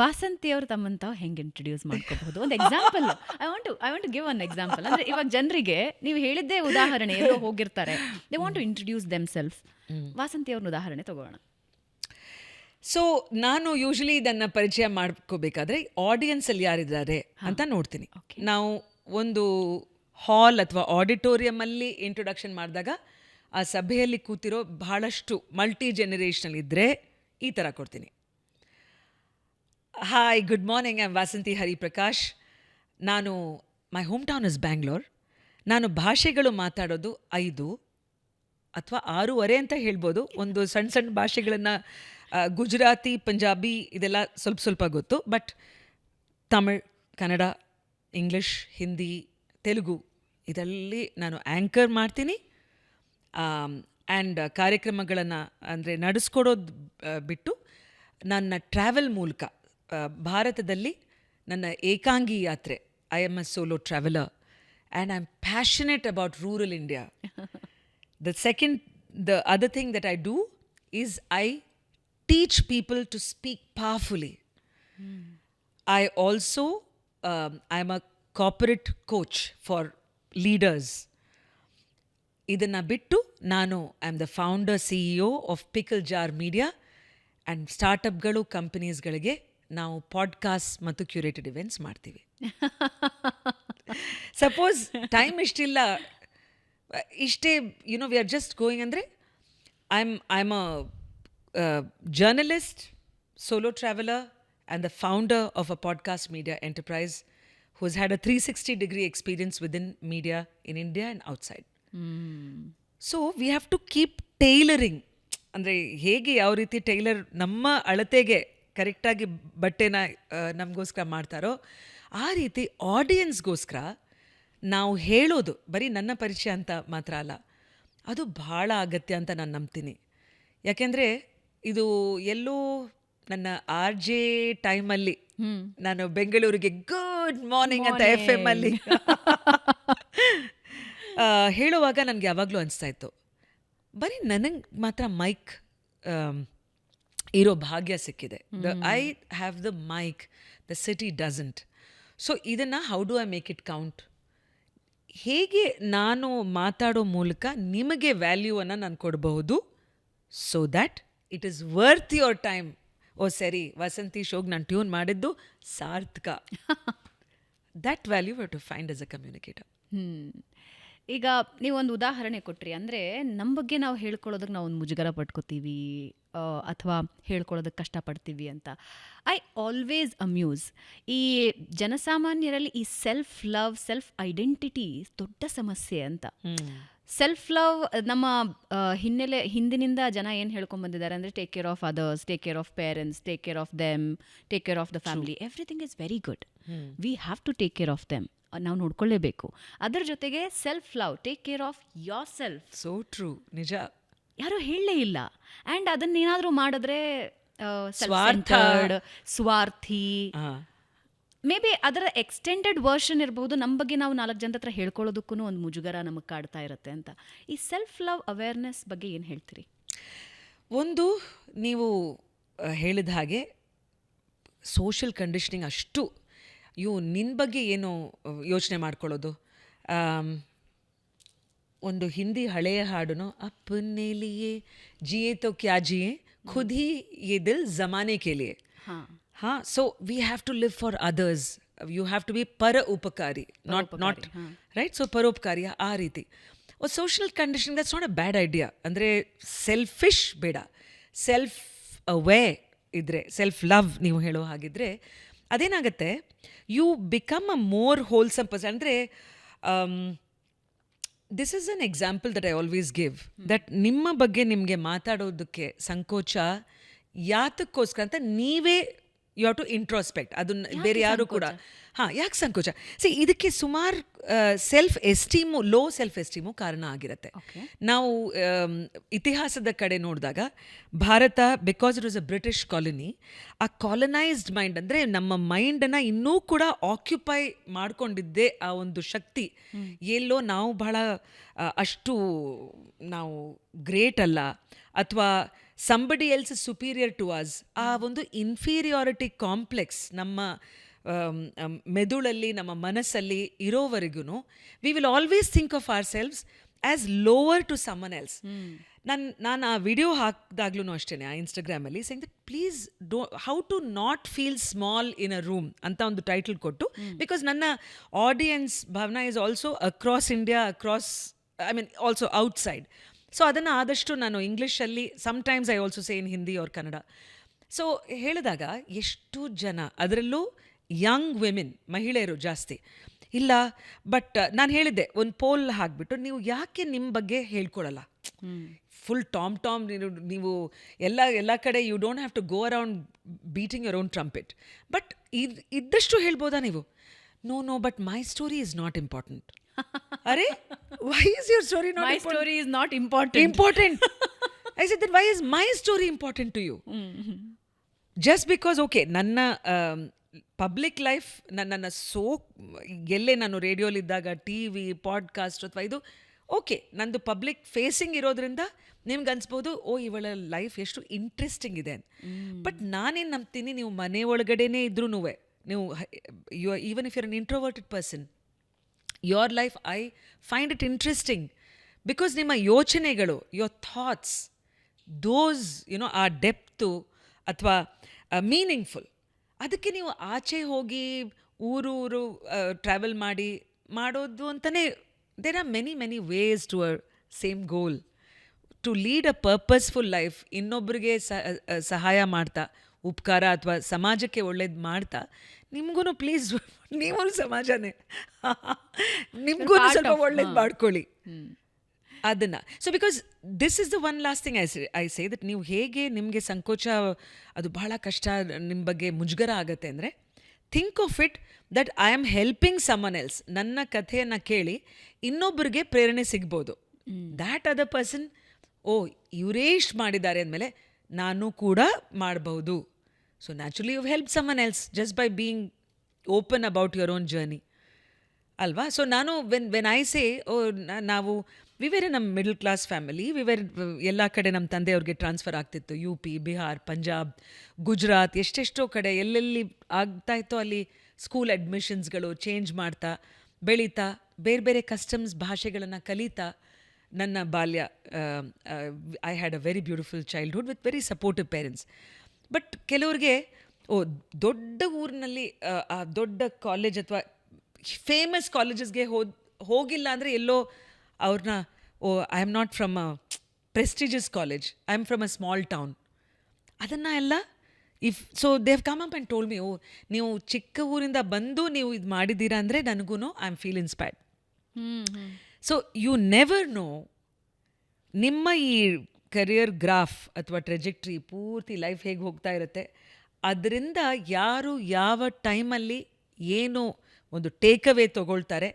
ವಾಸಂತಿ ಅವರು ತಮ್ಮನ್ನು ತಾವು ಹೆಂಗೆ ಇಂಟ್ರೊಡ್ಯೂಸ್ ಮಾಡ್ಕೋಬಹುದು? ಒಂದು example I want I want give one example ಅಂದ್ರೆ ಇವಾಗ ಜನರಿಗೆ ನೀವು ಹೇಳಿದ್ದೇ ಉದಾಹರಣೆ ಎಲ್ಲೋ ಹೋಗಿರ್ತಾರೆ. They want to introduce themselves Vasanthi ಅವ್ರನ್ನ ಉದಾಹರಣೆ ತಗೋಣ. ಸೊ ನಾನು ಯೂಶಲಿ ಇದನ್ನ ಪರಿಚಯ ಮಾಡ್ಕೋಬೇಕಾದ್ರೆ ಆಡಿಯನ್ಸಲ್ಲಿ ಯಾರಿದ್ದಾರೆ ಅಂತ ನೋಡ್ತೀನಿ. ನಾವು ಒಂದು ಹಾಲ್ ಅಥವಾ ಆಡಿಟೋರಿಯಮಲ್ಲಿ ಇಂಟ್ರೊಡಕ್ಷನ್ ಮಾಡಿದಾಗ ಆ ಸಭೆಯಲ್ಲಿ ಕೂತಿರೋ ಬಹಳಷ್ಟು ಮಲ್ಟಿ ಜನರೇಷನಲ್ ಇದ್ರೆ ಈ ಥರ ಕೊಡ್ತೀನಿ. Hi good morning I'm Vasanthi Hariprakash ನಾನು my home town is Bangalore ನಾನು ಭಾಷೆಗಳು ಮಾತಾಡೋದು ಐದು ಅಥವಾ ಆರೂವರೆ ಅಂತ ಹೇಳ್ಬೋದು. ಒಂದು ಸಣ್ಣ ಸಣ್ಣ ಭಾಷೆಗಳನ್ನು ಗುಜರಾತಿ, ಪಂಜಾಬಿ ಇದೆಲ್ಲ ಸ್ವಲ್ಪ ಸ್ವಲ್ಪ ಗೊತ್ತು. ಬಟ್ ತಮಿಳ್, ಕನ್ನಡ ಇಂಗ್ಲೀಷ್ ಹಿಂದಿ ತೆಲುಗು ಇದರಲ್ಲಿ ನಾನು ಆ್ಯಂಕರ್ ಮಾಡ್ತೀನಿ. ಆ್ಯಂಡ್ ಕಾರ್ಯಕ್ರಮಗಳನ್ನು ಅಂದರೆ ನಡೆಸ್ಕೊಡೋದು ಬಿಟ್ಟು ನನ್ನ ಟ್ರಾವೆಲ್ ಮೂಲಕ ಭಾರತದಲ್ಲಿ ನನ್ನ ಏಕಾಂಗಿ ಯಾತ್ರೆ I am a solo traveller and I am passionate about rural India The second, the other thing that I do is I teach people to speak powerfully. I also, um, I'm a corporate coach for leaders. ಇದನ್ನು ಬಿಟ್ಟು ನಾನು I am the founder C E O of pickle jar media and ಸ್ಟಾರ್ಟಪ್ಗಳು ಕಂಪನೀಸ್ಗಳಿಗೆ ನಾವು podcast ಮತ್ತು curated events ಮಾಡ್ತೀವಿ. Suppose time ಇಷ್ಟಿಲ್ಲ ಇಷ್ಟೇ you know we are just going ಅಂದರೆ I am I am a journalist solo traveller and the founder of a podcast media enterprise whose had a three sixty degree experience within media in India and outside so we have to keep tailoring ಅಂದರೆ ಹೇಗೆ ಯಾವ ರೀತಿ tailor ನಮ್ಮ ಅಳತೆಗೆ ಕರೆಕ್ಟಾಗಿ ಬಟ್ಟೆನ ನಮಗೋಸ್ಕರ ಮಾಡ್ತಾರೋ ಆ ರೀತಿ ಆಡಿಯನ್ಸ್ಗೋಸ್ಕರ ನಾವು ಹೇಳೋದು ಬರೀ ನನ್ನ ಪರಿಚಯ ಅಂತ ಮಾತ್ರ ಅಲ್ಲ ಅದು ಭಾಳ ಅಗತ್ಯ ಅಂತ ನಾನು ನಂಬ್ತೀನಿ. ಯಾಕೆಂದರೆ ಇದು ಎಲ್ಲೋ ನನ್ನ ಆರ್ ಜೆ ಟೈಮಲ್ಲಿ ನಾನು ಬೆಂಗಳೂರಿಗೆ ಗುಡ್ ಮಾರ್ನಿಂಗ್ ಅಂತ ಎಫ್ ಎಂ ಅಲ್ಲಿ ಹೇಳುವಾಗ ನನಗೆ ಯಾವಾಗಲೂ ಅನಿಸ್ತಾ ಇತ್ತು ಬರೀ ನನಗೆ ಮಾತ್ರ ಮೈಕ್ ಇರೋ ಭಾಗ್ಯ ಸಿಕ್ಕಿದೆ. The I have the mike the city doesn't so ಇದನ್ನು how do I make it count ಹೇಗೆ ನಾನು ಮಾತಾಡೋ ಮೂಲಕ ನಿಮಗೆ ವ್ಯಾಲ್ಯೂವನ್ನು ನಾನು ಕೊಡಬಹುದು? So that it is worth your time ಓ ಸರಿ ವಸಂತಿ ಶೋಗ್ ನಾನು ಟ್ಯೂನ್ ಮಾಡಿದ್ದು ಸಾರ್ಥಕ. That value to find as a communicator. ಈಗ ನೀವೊಂದು ಉದಾಹರಣೆ ಕೊಟ್ರಿ ಅಂದರೆ ನಮ್ಮ ಬಗ್ಗೆ ನಾವು ಹೇಳ್ಕೊಳ್ಳೋದಕ್ಕೆ ನಾವು ಒಂದು ಮುಜುಗರ ಪಟ್ಕೋತೀವಿ. ಅಥವಾ ಹೇಳ್ಕೊಳ್ಳೋದಕ್ಕೆ ಕಷ್ಟಪಡ್ತೀವಿ ಅಂತ. ಐ ಆಲ್ವೇಸ್ ಅಮ್ಯೂಸ್ ಈ ಜನಸಾಮಾನ್ಯರಲ್ಲಿ ಈ ಸೆಲ್ಫ್ ಲವ್ ಸೆಲ್ಫ್ ಐಡೆಂಟಿಟಿ ದೊಡ್ಡ ಸಮಸ್ಯೆ ಅಂತ. ಸೆಲ್ಫ್ ಲವ್ ನಮ್ಮ ಹಿನ್ನೆಲೆ ಹಿಂದಿನಿಂದ ಜನ ಏನು ಹೇಳ್ಕೊಂಬಂದಿದ್ದಾರೆ ಅಂದರೆ take care of others take care of parents take care of them take care of the family everything is very good we have to take care of them ನಾವು ನೋಡ್ಕೊಳ್ಳೇಬೇಕು ಅದರ ಜೊತೆಗೆ self love take care of yourself so true ನಿಜ. ಯಾರೂ ಹೇಳಲೇ ಇಲ್ಲ. And ಅದನ್ನೇನಾದರೂ ಮಾಡಿದ್ರೆ ಸ್ವಾರ್ಥ. ಸ್ವಾರ್ಥ. ಮೇ ಬಿ ಅದರ ಎಕ್ಸ್ಟೆಂಡೆಡ್ ವರ್ಷನ್ ಇರಬಹುದು ನಮ್ಮ ಬಗ್ಗೆ ನಾವು ನಾಲ್ಕು ಜನರ ಹತ್ರ ಹೇಳ್ಕೊಳ್ಳೋದಕ್ಕೂ ಒಂದು ಮುಜುಗರ ನಮಗೆ ಕಾಡ್ತಾ ಇರುತ್ತೆ ಅಂತ. ಈ ಸೆಲ್ಫ್ ಲವ್ ಅವೇರ್ನೆಸ್ ಬಗ್ಗೆ ಏನು ಹೇಳ್ತೀರಿ? ಒಂದು ನೀವು ಹೇಳಿದ ಹಾಗೆ ಸೋಷಿಯಲ್ ಕಂಡೀಷನಿಂಗ್ ಅಷ್ಟು ಇವು ನಿನ್ನ ಬಗ್ಗೆ ಏನು ಯೋಚನೆ ಮಾಡ್ಕೊಳ್ಳೋದು? ಒಂದು ಹಿಂದಿ ಹಳೆಯ ಹಾಡುನು ಅಪ್ಪನೇಲಿಯೇ ಜಿಯೆ ತೋ ಕ್ಯಾ ಜಿಯೇ ಖುದ್ ಹಿ ಯೇ ದಿಲ್ ಜಮಾನೆ ಕೆ ಲಿಯೇ. ಹಾಂ. ಹಾಂ so we have to live for others you have to be ಪರ ಉಪಕಾರಿ ನಾಟ್ ನಾಟ್ ರೈಟ್ ಸೊ ಪರೋಪಕಾರಿ ಆ ರೀತಿ. Social condition that's not a bad idea ಅಂದರೆ ಸೆಲ್ಫಿಶ್ ಬೇಡ. ಸೆಲ್ಫ್ ಅವೇ ಇದ್ದರೆ ಸೆಲ್ಫ್ ಲವ್ ನೀವು ಹೇಳೋ ಹಾಗಿದ್ರೆ ಅದೇನಾಗುತ್ತೆ? You become a more wholesome person ಅಂದರೆ this is an example that I always give that ನಿಮ್ಮ ಬಗ್ಗೆ ನಿಮಗೆ ಮಾತಾಡೋದಕ್ಕೆ ಸಂಕೋಚ ಯಾತಕ್ಕೋಸ್ಕರ ಅಂತ ನೀವೇ ಯು ಹ್ಯಾವ್ ಟು ಇಂಟ್ರೋಸ್ಪೆಕ್ಟ್ ಅದನ್ನ ಬೇರೆ ಯಾರು ಕೂಡ ಹಾಂ ಯಾಕೆ ಸಂಕೋಚ? ಸಿ ಇದಕ್ಕೆ ಸುಮಾರು self esteem low self esteem ಕಾರಣ ಆಗಿರುತ್ತೆ. ನಾವು ಇತಿಹಾಸದ ಕಡೆ ನೋಡಿದಾಗ Bharat because it was a British colony ಆ ಕಾಲನೈಸ್ಡ್ ಮೈಂಡ್ ಅಂದರೆ ನಮ್ಮ ಮೈಂಡನ್ನು ಇನ್ನೂ ಕೂಡ ಆಕ್ಯುಪೈ ಮಾಡ್ಕೊಂಡಿದ್ದೇ ಆ ಒಂದು ಶಕ್ತಿ. ಎಲ್ಲೋ ನಾವು ಬಹಳ ಅಷ್ಟು ನಾವು ಗ್ರೇಟ್ ಅಲ್ಲ. ಅಥವಾ somebody else superior to us ಆ ಒಂದು ಇನ್ಫೀರಿಯಾರಿಟಿ ಕಾಂಪ್ಲೆಕ್ಸ್ ನಮ್ಮ ಆಮ್, ಆಮ್, ಮೆದುಳಲ್ಲಿ ನಮ್ಮ ಮನಸ್ಸಲ್ಲಿ ಇರೋವರೆಗೂ we will always think of ourselves as lower to someone else ನಾನು ನಾನು ಆ ವಿಡಿಯೋ ಹಾಕಿದಾಗ್ಲೂ ಅಷ್ಟೇ ಆ ಇನ್ಸ್ಟಾಗ್ರಾಮಲ್ಲಿ ಸೆಂಗ್ that please do how to not feel small in a room ಅಂತ ಒಂದು ಟೈಟಲ್ ಕೊಟ್ಟು ಬಿಕಾಸ್ ನನ್ನ audience Bhavana is also across India across I mean also outside so ಅದನ್ನು ಆದಷ್ಟು ನಾನು ಇಂಗ್ಲೀಷಲ್ಲಿ sometimes I also say in Hindi ಅವ್ರ ಕನ್ನಡ ಸೊ ಹೇಳಿದಾಗ ಎಷ್ಟು ಜನ, ಅದರಲ್ಲೂ ಯಂಗ್ ವಿಮೆನ್ ಮಹಿಳೆಯರು ಜಾಸ್ತಿ. ಇಲ್ಲ ಬಟ್ ನಾನು ಹೇಳಿದ್ದೆ, ಒಂದು ಪೋಲ್ ಹಾಕ್ಬಿಟ್ಟು ನೀವು ಯಾಕೆ ನಿಮ್ಮ ಬಗ್ಗೆ ಹೇಳ್ಕೊಳಲ್ಲ ಫುಲ್ ಟಾಮ್ ಟಾಮ್ ನೀವು ನೀವು ಎಲ್ಲ ಎಲ್ಲ ಕಡೆ you don't have to go around beating your own trumpet but ಇದ್, ಇದ್ದಷ್ಟು ಹೇಳ್ಬೋದಾ ನೀವು? No no but my story is not important ಅರೆ why is your story not my story is not important important. I said that why is my story important to you? Just because okay ನನ್ನ public life ನನ್ನನ್ನು so ಎಲ್ಲೇ ನಾನು ರೇಡಿಯೋಲಿದ್ದಾಗ T V podcast ಅಥವಾ ಇದು okay ನಂದು public facing ಇರೋದ್ರಿಂದ ನಿಮ್ಗೆ ಅನ್ಸ್ಬೋದು ಓ ಇವಳ ಲೈಫ್ ಎಷ್ಟು ಇಂಟ್ರೆಸ್ಟಿಂಗ್ ಇದೆ. ಬಟ್ ನಾನೇನು ನಂಬ್ತೀನಿ ನೀವು ಮನೆ ಒಳಗಡೆನೇ ಇದ್ರೂ ನೀವು you even if you're an introverted person your life I find it interesting because ನಿಮ್ಮ ಯೋಚನೆಗಳು your thoughts does you know ಆ ಡೆಪ್ತು ಅಥವಾ ಮೀನಿಂಗ್ಫುಲ್ ಅದಕ್ಕೆ ನೀವು ಆಚೆ ಹೋಗಿ ಊರು ಊರು ಟ್ರಾವೆಲ್ ಮಾಡಿ, ಮಾಡೋದು ಅಂತಲೇ there are many many ways to our same goal to lead a purposeful life ಇನ್ನೊಬ್ಬರಿಗೆ ಸಹಾಯ ಮಾಡ್ತಾ ಉಪಕಾರ ಅಥವಾ ಸಮಾಜಕ್ಕೆ ಒಳ್ಳೇದು ಮಾಡ್ತಾ ನಿಮಗೂ ಪ್ಲೀಸ್ ನೀವು ಸಮಾಜನೇ. ನಿಮಗೂ ಸ್ವಲ್ಪ ಒಳ್ಳೇದು. ಮಾಡ್ಕೊಳ್ಳಿ. ಅದನ್ನ. So because this is the one last thing I I say that ನೀವು ಹೇಗೆ ನಿಮಗೆ ಸಂಕೋಚ ಅದು ಬಹಳ ಕಷ್ಟ ನಿಮ್ಮ ಬಗ್ಗೆ ಮುಜುಗರ ಆಗುತ್ತೆ ಅಂದರೆ think of it that I am helping someone else ನನ್ನ ಕಥೆಯನ್ನು ಕೇಳಿ ಇನ್ನೊಬ್ಬರಿಗೆ ಪ್ರೇರಣೆ ಸಿಗ್ಬೋದು. ದ್ಯಾಟ್ ಅದ ಪರ್ಸನ್ ಓ ಇವರೇ ಇಷ್ಟು ಮಾಡಿದ್ದಾರೆ ಅಂದಮೇಲೆ ನಾನು ಕೂಡ ಮಾಡಬಹುದು so naturally you help someone else just by being open about your own journey ಅಲ್ವಾ ಸೊ ನಾನು ವೆನ್ ವೆನ್ ಐ ಸೇ ಓ ನಾವು ವಿವೇರೆ ನಮ್ಮ ಮಿಡಲ್ ಕ್ಲಾಸ್ ಫ್ಯಾಮಿಲಿ ವಿವೇರ್ ಎಲ್ಲ ಕಡೆ ನಮ್ಮ ತಂದೆಯವ್ರಿಗೆ ಟ್ರಾನ್ಸ್ಫರ್ ಆಗ್ತಿತ್ತು. ಯು ಪಿ ಬಿಹಾರ್ ಪಂಜಾಬ್ ಗುಜರಾತ್ ಎಷ್ಟೆಷ್ಟೋ ಕಡೆ ಎಲ್ಲೆಲ್ಲಿ ಆಗ್ತಾ ಇತ್ತೋ ಅಲ್ಲಿ ಸ್ಕೂಲ್ ಅಡ್ಮಿಷನ್ಸ್ಗಳು ಚೇಂಜ್ ಮಾಡ್ತಾ, ಬೆಳೀತಾ, ಬೇರೆ ಬೇರೆ ಕಸ್ಟಮ್ಸ್ ಭಾಷೆಗಳನ್ನು ಕಲಿತಾ, ನನ್ನ ಬಾಲ್ಯ I had a very beautiful childhood with very supportive parents but ಕೆಲವ್ರಿಗೆ ಓ ದೊಡ್ಡ ಊರಿನಲ್ಲಿ ಆ, ದೊಡ್ಡ ಕಾಲೇಜ್ ಅಥವಾ ಫೇಮಸ್ ಕಾಲೇಜಸ್ಗೆ ಹೋದ ಹೋಗಿಲ್ಲ ಅಂದರೆ ಎಲ್ಲೋ ಅವ್ರನ್ನ ಓ I am not from a prestigious college I am from a small town ಅದನ್ನು ಎಲ್ಲ if so they come up and tell me oh ನೀವು ಚಿಕ್ಕ ಊರಿಂದ ಬಂದು ನೀವು ಇದು ಮಾಡಿದ್ದೀರಾ ಅಂದರೆ ನನಗೂ I am feel inspired so you never know ನಿಮ್ಮ ಈ ಕರಿಯರ್ ಗ್ರಾಫ್ ಅಥವಾ ಟ್ರೆಜೆಕ್ಟ್ರಿ ಪೂರ್ತಿ ಲೈಫ್ ಹೇಗೆ ಹೋಗ್ತಾ ಇರುತ್ತೆ, ಅದರಿಂದ ಯಾರು ಯಾವ ಟೈಮಲ್ಲಿ ಏನು ಒಂದು ಟೇಕ್ ಅವೇ ತೊಗೊಳ್ತಾರೆ,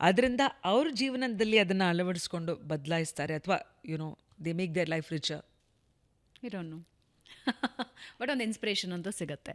ಅದರಿಂದ ಅವ್ರ ಜೀವನದಲ್ಲಿ ಅದನ್ನು ಅಳವಡಿಸ್ಕೊಂಡು ಬದಲಾಯಿಸ್ತಾರೆ ಅಥವಾ you know the make their life richer ಇರೋನು. ಬಟ್ ಒಂದು ಇನ್ಸ್ಪಿರೇಷನ್ ಅಂತೂ ಸಿಗುತ್ತೆ.